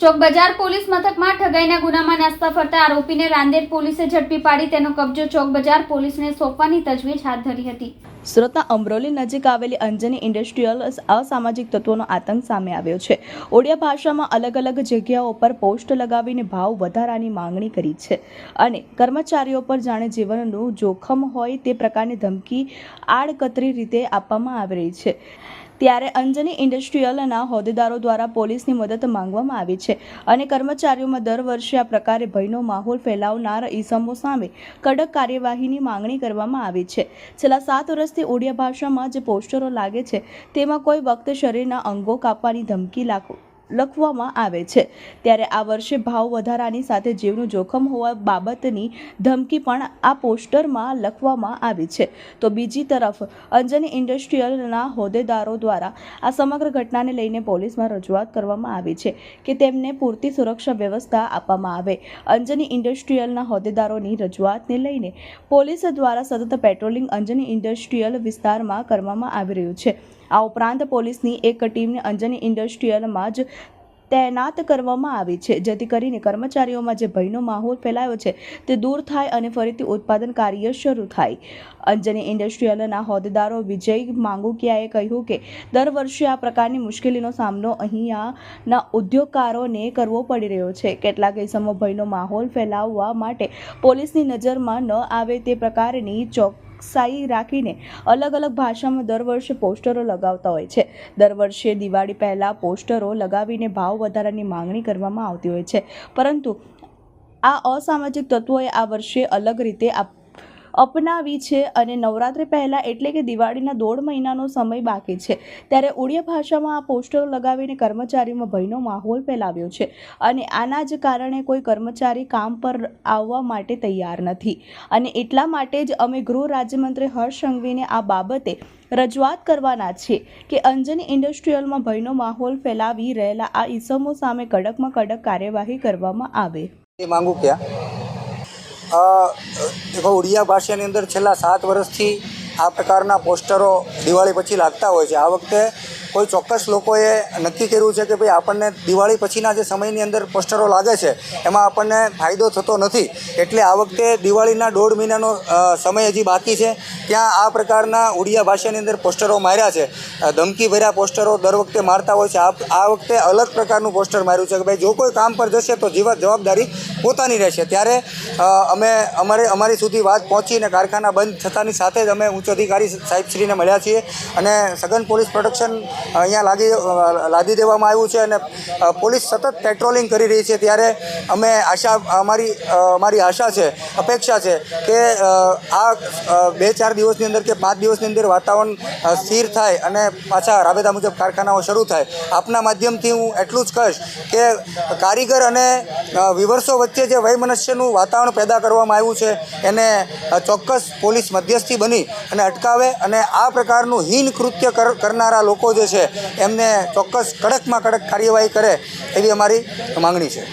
ચોક બજાર પોલીસ મથકમાં ઠગાઈના ગુનામાં નાસ્તા ફરતા આરોપીને રાંદેર પોલીસે ઝડપી પાડી તેનો કબજો ચોક બજાર પોલીસને સોંપવાની તજવીજ હાથ ધરી હતી. સુરતના અમરોલી નજીક આવેલી અંજની ઇન્ડસ્ટ્રીયલ અસામાજિક તત્વોનો આતંક સામે આવ્યો છે. ઓડિયા ભાષામાં અલગ અલગ જગ્યાઓ પર પોસ્ટ લગાવીને ભાવ વધારાની માંગણી કરી છે અને કર્મચારીઓ પર જાણે જીવનનું જોખમ હોય તે પ્રકારની ધમકી આડકતરી રીતે આપવામાં આવી રહી છે. ત્યારે અંજની ઇન્ડસ્ટ્રીયલના હોદ્દેદારો દ્વારા પોલીસની મદદ માંગવામાં આવી છે અને કર્મચારીઓમાં દર વર્ષે આ પ્રકારે ભયનો માહોલ ફેલાવનાર ઈસમો સામે કડક કાર્યવાહીની માંગણી કરવામાં આવી છે. છેલ્લા સાત વર્ષથી ઓડિયા ભાષામાં જે પોસ્ટરો લાગે છે, તેમાં કોઈ વખતે શરીરના અંગો કાપવાની ધમકી લાખ લખવામાં આવે છે. ત્યારે આ વર્ષે ભાવ વધારાની સાથે જીવનું જોખમ હોવા બાબતની ધમકી પણ આ પોસ્ટરમાં લખવામાં આવી છે. તો બીજી તરફ, અંજની ઇન્ડસ્ટ્રીયલના હોદ્દેદારો દ્વારા આ સમગ્ર ઘટનાને લઈને પોલીસમાં રજૂઆત કરવામાં આવી છે કે તેમને પૂરતી સુરક્ષા વ્યવસ્થા આપવામાં આવે. અંજની ઇન્ડસ્ટ્રીયલના હોદ્દેદારોની રજૂઆતને લઈને પોલીસ દ્વારા સતત પેટ્રોલિંગ અંજની ઇન્ડસ્ટ્રીયલ વિસ્તારમાં કરવામાં આવી રહ્યું છે. આ ઉપરાંત પોલીસની એક ટીમને અંજની ઇન્ડસ્ટ્રીયલમાં જ તૈનાત કરવામાં આવી છે, જેથી કરીને કર્મચારીઓમાં જે ભયનો માહોલ ફેલાયો છે તે દૂર થાય અને ફરીથી ઉત્પાદન કાર્ય શરૂ થાય. અંજની ઇન્ડસ્ટ્રીયલના હોદ્દેદારો વિજય માંગુકિયાએ કહ્યું કે, દર વર્ષે આ પ્રકારની મુશ્કેલીનો સામનો અહીંયાના ઉદ્યોગકારોને કરવો પડી રહ્યો છે. કેટલાક ઇસમો ભયનો માહોલ ફેલાવવા માટે પોલીસની નજરમાં ન આવે તે પ્રકારની ચોકસાઈ રાખીને અલગ અલગ ભાષામાં દર વર્ષે પોસ્ટરો લગાવતા હોય છે. દર વર્ષે દિવાળી પહેલાં પોસ્ટરો લગાવીને ભાવ વધારાની માંગણી કરવામાં આવતી હોય છે. પરંતુ આ અસામાજિક તત્વોએ આ વર્ષે અલગ રીતે આપ અપનાવી છે અને નવરાત્રિ પહેલાં એટલે કે દિવાળીના દોઢ મહિનાનો સમય બાકી છે. ત્યારે ઓડિયા ભાષામાં આ પોસ્ટરો લગાવીને કર્મચારીઓમાં ભયનો માહોલ ફેલાવ્યો છે અને આના જ કારણે કોઈ કર્મચારી કામ પર આવવા માટે તૈયાર નથી. અને એટલા માટે જ અમે ગૃહ રાજ્યમંત્રી હર્ષ સંઘવીને આ બાબતે રજૂઆત કરવાના છે કે અંજની ઇન્ડસ્ટ્રીયલમાં ભયનો માહોલ ફેલાવી રહેલા આ ઈસમો સામે કડકમાં કડક કાર્યવાહી કરવામાં આવે. એ માંગુ ક્યાં? દેખો, ઉડિયા ભાષાની અંદર છેલ્લા સાત વર્ષથી આ પ્રકારના પોસ્ટરો દિવાળી પછી લાગતા હોય છે. આ વખતે કોઈ ચોક્કસ લોકોએ નક્કી કર્યું છે કે ભાઈ આપણને દિવાળી પછીના જે સમયની અંદર પોસ્ટરો લાગે છે, એમાં આપણને ફાયદો થતો નથી. એટલે આ વખતે દિવાળીના દોઢ મહિનાનો સમય હજી બાકી છે. ત્યાં આ પ્રકારના ઉડિયા ભાષાની અંદર પોસ્ટરો માર્યા છે. ધમકીભર્યા ધમકી ભર્યા પોસ્ટરો દર વખતે મારતા હોય છે. આ વખતે અલગ પ્રકારનું પોસ્ટર માર્યું છે કે ભાઈ, જો કોઈ કામ પર જશે તો જીવા જવાબદારી પોતાની રહેશે. ત્યારે અમે અમારે, અમારી સુધી વાત પહોંચીને કારખાના બંધ થતાની સાથે જ અમે ઉચ્ચ અધિકારી સાહેબશ્રીને મળ્યા છીએ અને સઘન પોલીસ પ્રોટેક્શન અહીંયા લાગી લાદી દેવામાં આવ્યું છે અને પોલીસ સતત પેટ્રોલિંગ કરી રહી છે. ત્યારે અમે આશા, અમારી અમારી આશા છે, અપેક્ષા છે કે આ બે ચાર દિવસની અંદર કે પાંચ દિવસની અંદર વાતાવરણ સ્થિર થાય અને પાછા રાબેતા મુજબ કારખાનાઓ શરૂ થાય. આપના માધ્યમથી હું એટલું જ કહીશ કે કારીગર અને વિવર્ષો વિવર્સો વચ્ચે જે વૈમનસ્યનું વાતાવરણ પેદા કરવામાં આવ્યું છે, એને ચોક્કસ પોલીસ મધ્યસ્થી બની અને અટકાવે અને આ પ્રકારનું હીન કૃત્ય કર, કરનારા લોકો જે છે, એમને ચોક્કસ કડકમાં કડક કાર્યવાહી કરે એવી અમારી માંગણી છે.